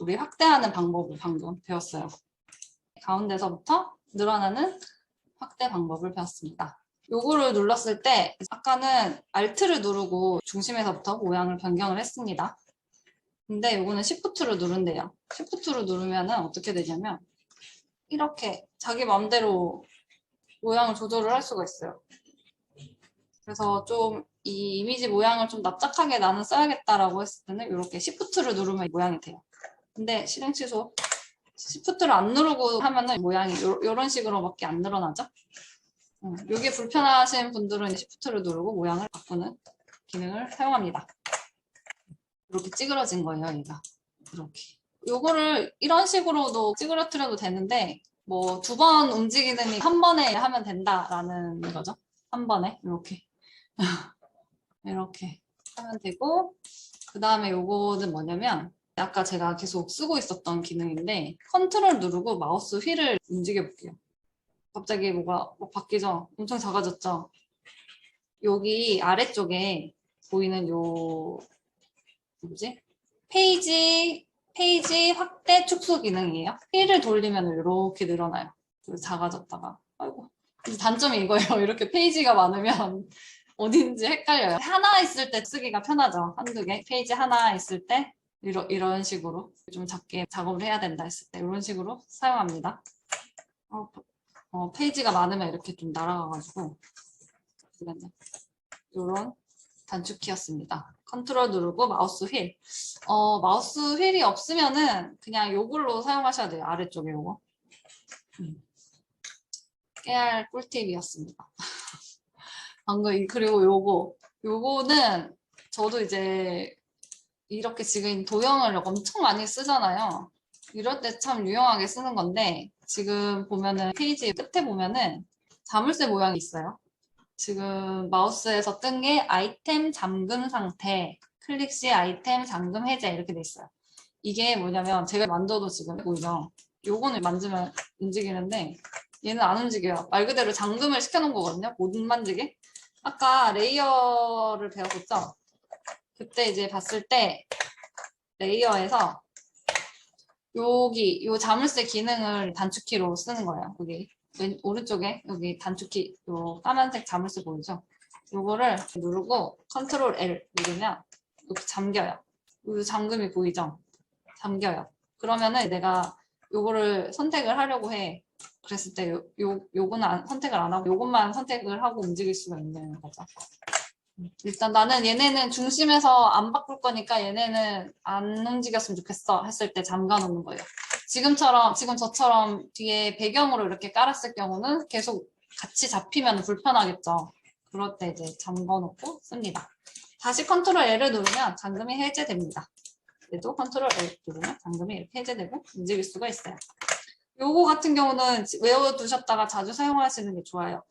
우리 확대하는 방법을 방금 배웠어요. 가운데서부터 늘어나는 확대 방법을 배웠습니다. 요거를 눌렀을 때 아까는 Alt를 누르고 중심에서부터 모양을 변경을 했습니다. 근데 요거는 Shift를 누른대요. Shift를 누르면 어떻게 되냐면 이렇게 자기 마음대로 모양을 조절을 할 수가 있어요. 그래서 좀 이 이미지 모양을 좀 납작하게 나는 써야겠다라고 했을 때는 이렇게 Shift를 누르면 모양이 돼요. 근데 실행 취소 Shift를 안 누르고 하면은 모양이 이런 식으로밖에 안 늘어나죠. 음, 이게 불편하신 분들은 Shift를 누르고 모양을 바꾸는 기능을 사용합니다. 이렇게 찌그러진 거예요, 얘가. 이렇게. 요거를 이런 식으로도 찌그러뜨려도 되는데 뭐 두 번 움직이는 한 번에 하면 된다라는 거죠. 한 번에 이렇게 이렇게 하면 되고 그 다음에 요거는 뭐냐면 아까 제가 계속 쓰고 있었던 기능인데 컨트롤 누르고 마우스 휠을 움직여 볼게요. 갑자기 뭐가 막 바뀌죠? 엄청 작아졌죠? 여기 아래쪽에 보이는 요 뭐지? 페이지 페이지 확대 축소 기능이에요. 휠을 돌리면 이렇게 늘어나요. 작아졌다가 아이고 단점이 이거예요. 이렇게 페이지가 많으면 어딘지 헷갈려요. 하나 있을 때 쓰기가 편하죠. 한두 개. 페이지 하나 있을 때 이런, 이런 식으로 좀 작게 작업을 해야 된다 했을 때 이런 식으로 사용합니다. 어, 어, 페이지가 많으면 이렇게 좀 날아가가지고. 이런 단축키였습니다. 컨트롤 누르고 마우스 휠. 어, 마우스 휠이 없으면은 그냥 요걸로 사용하셔야 돼요. 아래쪽에 요거. 음. 깨알 꿀팁이었습니다. 방금 이- 그리고 요거 요거는 저도 이제 이렇게 지금 도형을 엄청 많이 쓰잖아요. 이럴 때 참 유용하게 쓰는 건데 지금 보면은 페이지 끝에 보면은 자물쇠 모양이 있어요. 지금 마우스에서 뜬 게 아이템 잠금 상태, 클릭 시 아이템 잠금 해제 이렇게 돼 있어요. 이게 뭐냐면 제가 만져도 지금 보이죠? 요거는 만지면 움직이는데 얘는 안 움직여요. 말 그대로 잠금을 시켜놓은 거거든요. 못 만지게. 아까 레이어를 배웠었죠? 그때 이제 봤을 때 레이어에서 여기 요 자물쇠 기능을 단축키로 쓰는 거예요. 여기 왼 오른쪽에 여기 단축키 요 까만색 자물쇠 보이죠? 요거를 누르고 컨트롤 L 누르면 이렇게 잠겨요. 요 잠금이 보이죠? 잠겨요. 그러면은 내가 요거를 선택을 하려고 해. 그랬을 때 요, 요, 요거는 안- 선택을 안 하고 요것만 선택을 하고 움직일 수가 있는 거죠. 일단 나는 얘네는 중심에서 안 바꿀 거니까 얘네는 안 움직였으면 좋겠어 했을 때 잠가 놓는 거예요. 지금처럼 지금 저처럼 뒤에 배경으로 이렇게 깔았을 경우는 계속 같이 잡히면 불편하겠죠. 그럴 때 이제 잠가 놓고 씁니다. 다시 컨트롤 L을 누르면 잠금이 해제됩니다. 얘도 컨트롤 L 누르면 잠금이 이렇게 해제되고 움직일 수가 있어요. 요거 같은 경우는 외워두셨다가 자주 사용하시는 게 좋아요.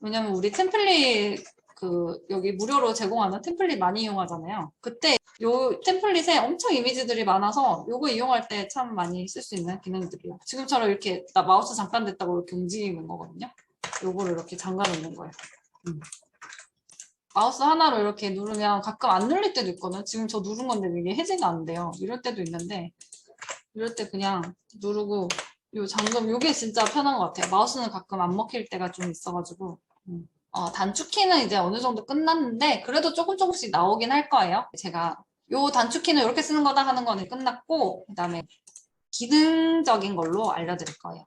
왜냐면 우리 템플릿 그 여기 무료로 제공하는 템플릿 많이 이용하잖아요. 그때 요 템플릿에 엄청 이미지들이 많아서 요거 이용할 때 참 많이 쓸 수 있는 기능들이에요. 지금처럼 이렇게 나 마우스 잠깐 됐다고 이렇게 움직이는 거거든요. 요거를 이렇게 잠가 놓는 거예요. 음. 마우스 하나로 이렇게 누르면 가끔 안 눌릴 때도 있거든요. 지금 저 누른 건데 이게 해제가 안 돼요. 이럴 때도 있는데 이럴 때 그냥 누르고 요 잠금 요게 진짜 편한 것 같아요. 마우스는 가끔 안 먹힐 때가 좀 있어가지고 음. 어, 단축키는 이제 어느 정도 끝났는데 그래도 조금 조금씩 나오긴 할 거예요. 제가 요 단축키는 이렇게 쓰는 거다 하는 거는 끝났고 그다음에 기능적인 걸로 알려드릴 거예요.